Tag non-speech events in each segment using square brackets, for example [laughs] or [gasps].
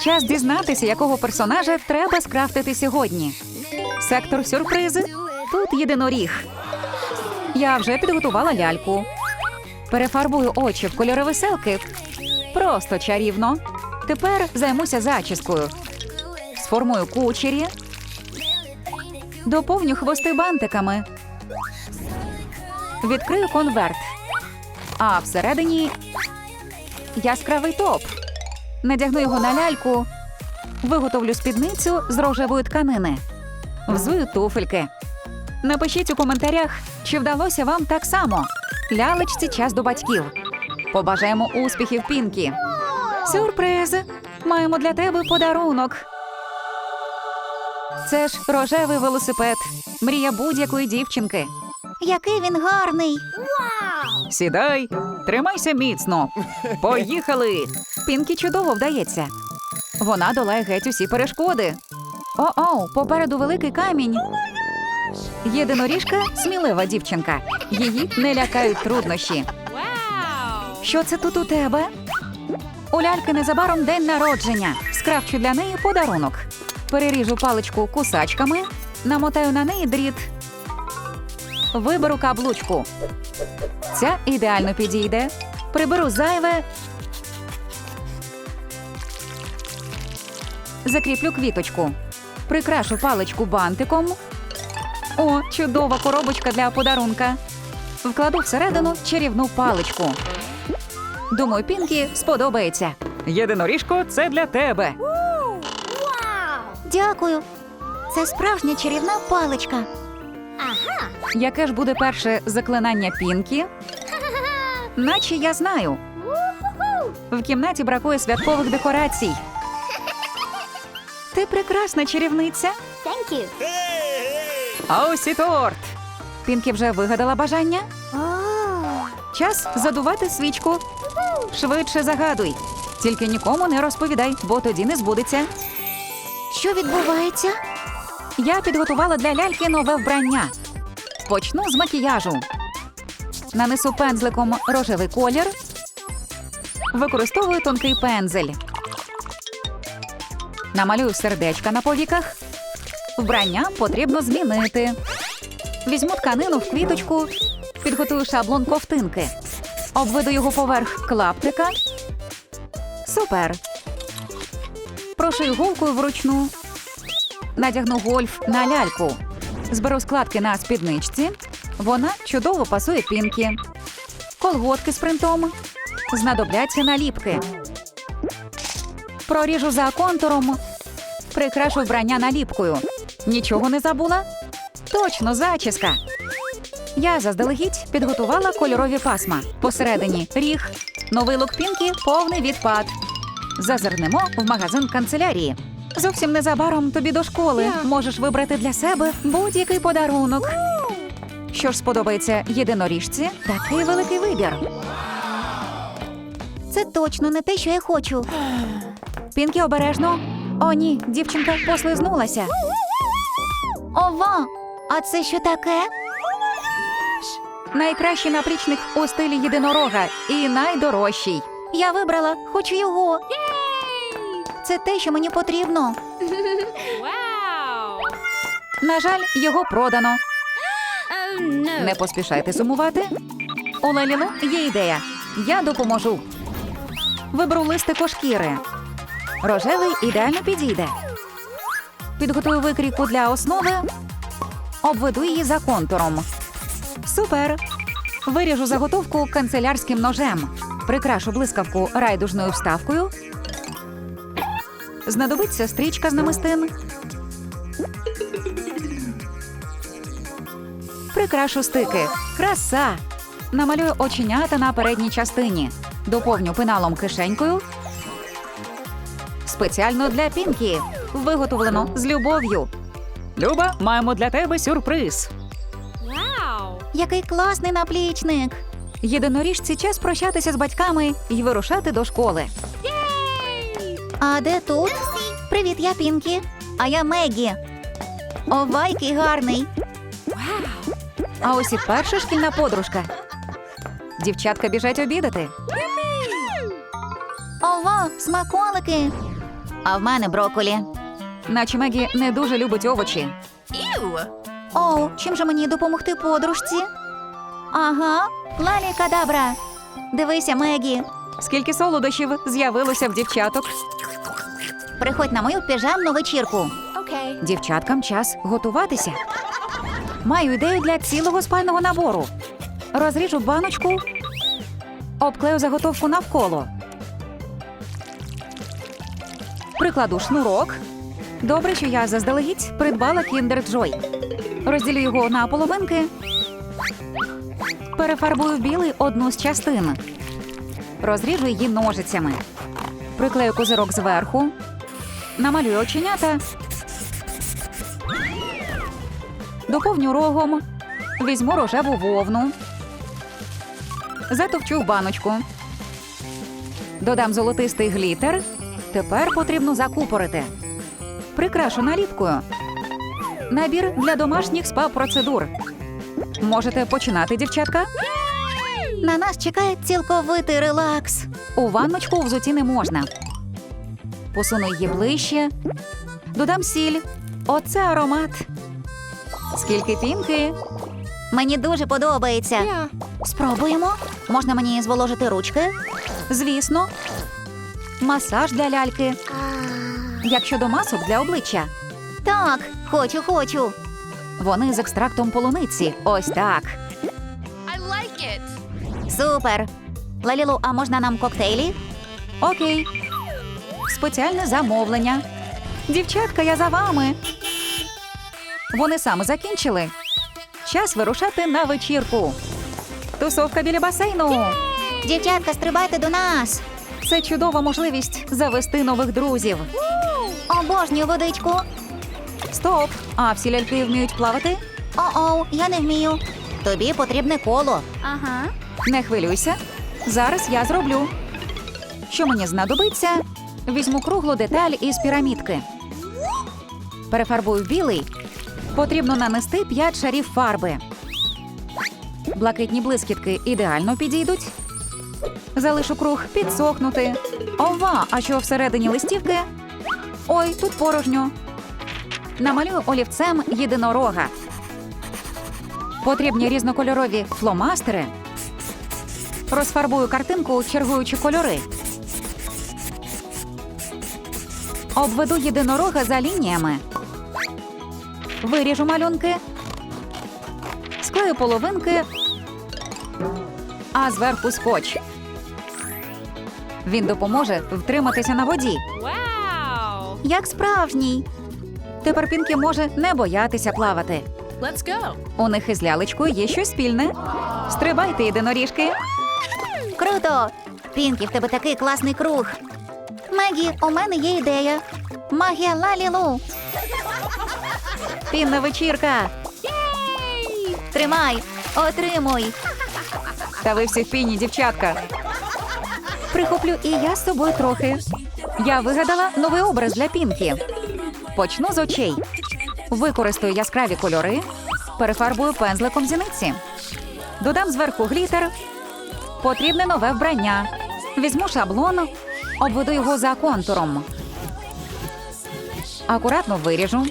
Час дізнатися, якого персонажа треба скрафтити сьогодні. Сектор сюрпризи. Тут єдиноріг. Я вже підготувала ляльку. Перефарбую очі в кольори веселки. Просто чарівно. Тепер займуся зачіскою. Сформую кучері. Доповню хвости бантиками. Відкрию конверт. А всередині яскравий топ. Надягну його на ляльку. Виготовлю спідницю з рожевої тканини. Взую туфельки. Напишіть у коментарях, чи вдалося вам так само. Лялечці час до батьків. Побажаємо успіхів Пінкі. Сюрприз! Маємо для тебе подарунок. Це ж рожевий велосипед. Мрія будь-якої дівчинки. Який він гарний. Сідай, тримайся міцно. Поїхали. Пінкі чудово вдається. Вона долає геть усі перешкоди. О-оу, попереду великий камінь. Єдиноріжка смілива дівчинка. Її не лякають труднощі. Що це тут у тебе? У ляльки незабаром день народження. Скрафчу для неї подарунок. Переріжу паличку кусачками, намотаю на неї дріт. Виберу каблучку. Ця ідеально підійде. Приберу зайве. Закріплю квіточку. Прикрашу паличку бантиком. О, чудова коробочка для подарунка. Вкладу всередину чарівну паличку. Думаю, Пінкі сподобається. Єдиноріжко, це для тебе. Дякую. Це справжня чарівна паличка. Ага. Яке ж буде перше заклинання Пінкі? [laughs] Наче я знаю. В кімнаті бракує святкових декорацій. Ти прекрасна чарівниця. Thank you. А ось і торт. Пінкі вже вигадала бажання. Час задувати свічку. Швидше загадуй. Тільки нікому не розповідай, бо тоді не збудеться. Що відбувається? Я підготувала для ляльки нове вбрання. Почну з макіяжу. Нанесу пензликом рожевий колір. Використовую тонкий пензель. Намалюю сердечка на повіках. Вбрання потрібно змінити. Візьму тканину в квіточку, підготую шаблон ковтинки. Обведу його поверх клаптика. Супер. Прошию голкою вручну. Надягну гольф на ляльку. Зберу складки на спідничці. Вона чудово пасує пінкі. Колготки з принтом. Знадобляться наліпки. Проріжу за контуром. Прикрашу вбрання наліпкою. Нічого не забула? Точно, зачіска. Я заздалегідь підготувала кольорові пасма. Посередині ріг. Новий лук пінкі повний відпад. Зазирнемо в магазин канцелярії. Зовсім незабаром тобі до школи можеш вибрати для себе будь-який подарунок. Що ж сподобається єдиноріжці? Такий великий вибір. Це точно не те, що я хочу. Пінкі обережно. О, ні, дівчинка послизнулася. Ова! А це що таке? Найкращий наплічник у стилі єдинорога і найдорожчий. Я вибрала, хочу його. Це те, що мені потрібно. На жаль, його продано. Oh. [gasps] Не поспішайте сумувати. У Лелілу є ідея. Я допоможу. Виберу листико шкіри. Рожевий ідеально підійде. Підготую викрійку для основи. Обведу її за контуром. Супер. Виріжу заготовку канцелярським ножем. Прикрашу блискавку райдужною вставкою. Знадобиться стрічка з намистин. Прикрашу стики. Краса! Намалюю оченята на передній частині. Доповню пеналом кишенькою. Спеціально для Пінкі. Виготовлено з любов'ю. Люба, маємо для тебе сюрприз. Wow. Який класний наплічник. Єдиноріжці час прощатися з батьками і вирушати до школи. А де тут? Привіт, я Пінкі. А я Мегі. Ова, який гарний. А ось і перша шкільна подружка. Дівчатка біжать обідати. Ова, смаколики. А в мене броколі. Наче Мегі не дуже любить овочі. Оу, чим же мені допомогти подружці? Ага, лалі кадабра. Дивися, Мегі. Скільки солодощів з'явилося в дівчаток. Приходь на мою піжамну вечірку. Okay. Дівчаткам час готуватися. Маю ідею для цілого спального набору. Розріжу баночку, обклею заготовку навколо. Прикладу шнурок. Добре, що я заздалегідь придбала Kinder Joy. Розділю його на половинки. Перефарбую білий одну з частин. Розріжу її ножицями. Приклею козирок зверху. Намалюю оченята. Доповню рогом. Візьму рожеву вовну. Затовчу в баночку. Додам золотистий глітер. Тепер потрібно закупорити. Прикрашу наліпкою. Набір для домашніх спа-процедур. Можете починати, дівчатка. На нас чекає цілковитий релакс. У ванночку взуті не можна. Посуну її ближче. Додам сіль. Оце аромат. Скільки пінки. Мені дуже подобається. Yeah. Спробуємо. Можна мені зволожити ручки? Звісно. Масаж для ляльки. Як щодо масок для обличчя. Так, хочу, хочу. Вони з екстрактом полуниці. Ось так. I like it. Супер. Лалілу, а можна нам коктейлі? Окей. Спеціальне замовлення. Дівчатка, я за вами. Вони саме закінчили. Час вирушати на вечірку. Тусовка біля басейну. Дівчатка, стрибайте до нас. Це чудова можливість завести нових друзів. Обожнюю водичку. Стоп! А всі ляльки вміють плавати? О-оу, я не вмію. Тобі потрібне коло. Uh-huh. Не хвилюйся. Зараз я зроблю. Що мені знадобиться? Візьму круглу деталь із пірамідки. Перефарбую в білий. Потрібно нанести 5 шарів фарби. Блакитні блискітки ідеально підійдуть. Залишу круг підсохнути. Ова, а що всередині листівки? Ой, тут порожньо. Намалюю олівцем єдинорога. Потрібні різнокольорові фломастери. Розфарбую картинку, чергуючи кольори. Обведу єдинорога за лініями. Виріжу малюнки. Склею половинки, а зверху скотч. Він допоможе втриматися на воді. Wow. Як справжній. Тепер Пінкі може не боятися плавати. Let's go. У них із лялечкою є щось спільне. Стрибайте, єдиноріжки. Круто! Пінкі, в тебе такий класний круг. Мегі, у мене є ідея. Магія Лалілу. Пінна вечірка. Тримай, отримуй. Та ви всі в піні, дівчатка. Прихоплю і я з собою трохи. Я вигадала новий образ для Пінкі. Почну з очей. Використаю яскраві кольори, перефарбую пензликом зіниці. Додам зверху глітер. Потрібне нове вбрання. Візьму шаблон, обведу його за контуром. Акуратно виріжу.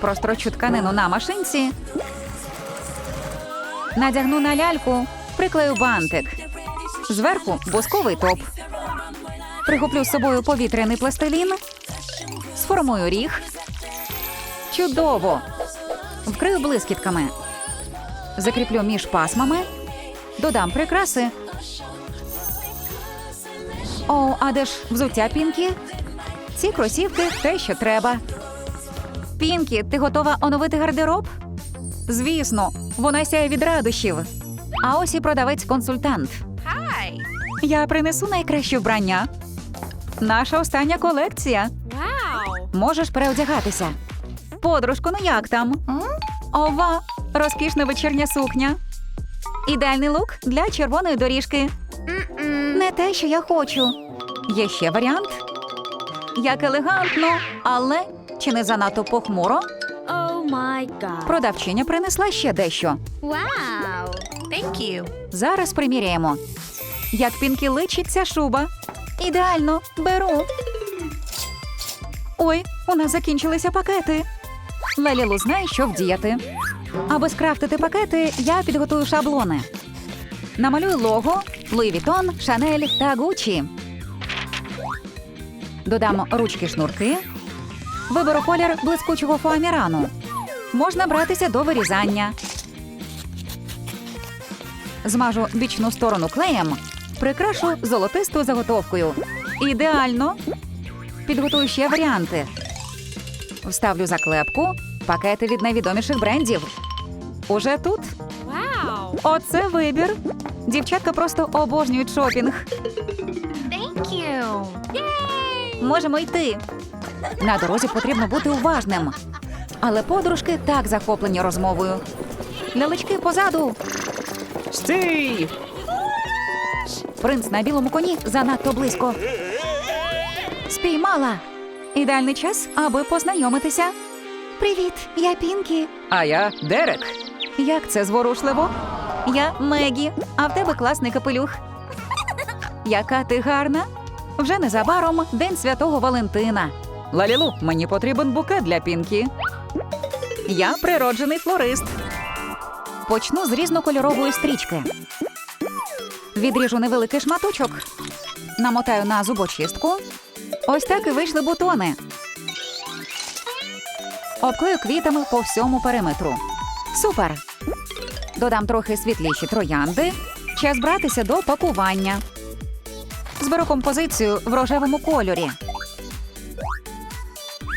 Прострочу тканину на машинці. Надягну на ляльку, приклею бантик. Зверху бусковий топ. Прихоплю з собою повітряний пластилін. Сформую ріг. Чудово! Вкрию блискітками. Закріплю між пасмами. Додам прикраси. О, а де ж взуття Пінкі? Ці кросівки те, що треба. Пінкі, ти готова оновити гардероб? Звісно, вона сяє від радощів. А ось і продавець-консультант. Hi. Я принесу найкраще вбрання. Наша остання колекція. Wow. Можеш переодягатися. Подружко, ну як там? Ова, розкішна вечірня сукня. Ідеальний лук для червоної доріжки. Не те, що я хочу. Є ще варіант. Як елегантно, але чи не занадто похмуро? Oh my god. Продавчиня принесла ще дещо. Wow. Thank you. Зараз приміряємо. Як пінки личить ця шуба. Ідеально, беру. Ой, у нас закінчилися пакети. Лалілу знає, що вдіяти. Аби скрафтити пакети, я підготую шаблони. Намалюю лого, Луї Вітон, Шанель та Гуччі. Додам ручки шнурки. Виберу колір блискучого фоамірану. Можна братися до вирізання. Змажу бічну сторону клеєм, прикрашу золотистою заготовкою. Ідеально. Підготую ще варіанти. Вставлю заклепку, пакети від найвідоміших брендів. Уже тут. Wow. Оце вибір. Дівчатка просто обожнюють шопінг. Thank you. Можемо йти. На дорозі потрібно бути уважним. Але подружки так захоплені розмовою. Лялечки позаду. Стій! Принц на білому коні занадто близько. Спіймала. Ідеальний час, аби познайомитися. Привіт, я Пінкі. А я Дерек. Як це зворушливо? Я Мегі, а в тебе класний капелюх. Яка ти гарна? Вже незабаром День Святого Валентина. Лалілу, мені потрібен букет для Пінкі. Я природжений флорист. Почну з різнокольорової стрічки. Відріжу невеликий шматочок. Намотаю на зубочистку. Ось так і вийшли бутони. Обклею квітами по всьому периметру. Супер! Додам трохи світліші троянди. Час братися до пакування. Зберу композицію в рожевому кольорі.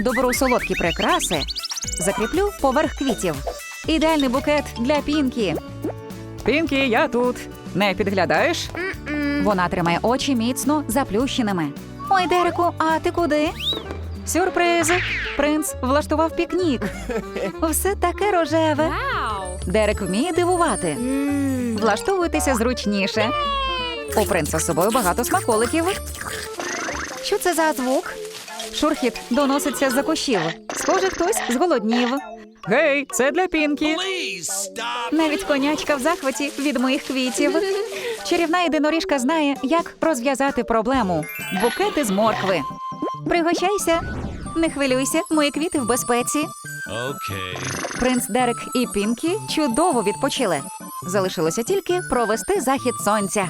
Доберу солодкі прикраси. Закріплю поверх квітів. Ідеальний букет для Пінкі. Пінкі, я тут. Не підглядаєш? Вона тримає очі міцно заплющеними. Ой, Дереку, а ти куди? Сюрприз! Принц влаштував пікнік. [laughs] Все таке рожеве. Дерек вміє дивувати. Влаштовуйтеся зручніше. У принца з собою багато смаколиків. Що це за звук? Шурхіт доноситься з-за кущів. Схоже, хтось зголоднів. Гей, це для Пінкі. Навіть конячка в захваті від моїх квітів. Чарівна єдиноріжка знає, як розв'язати проблему. Букети з моркви. Пригощайся. Не хвилюйся, мої квіти в безпеці. Okay. Принц Дерек і Пінкі чудово відпочили. Залишилося тільки провести захід сонця.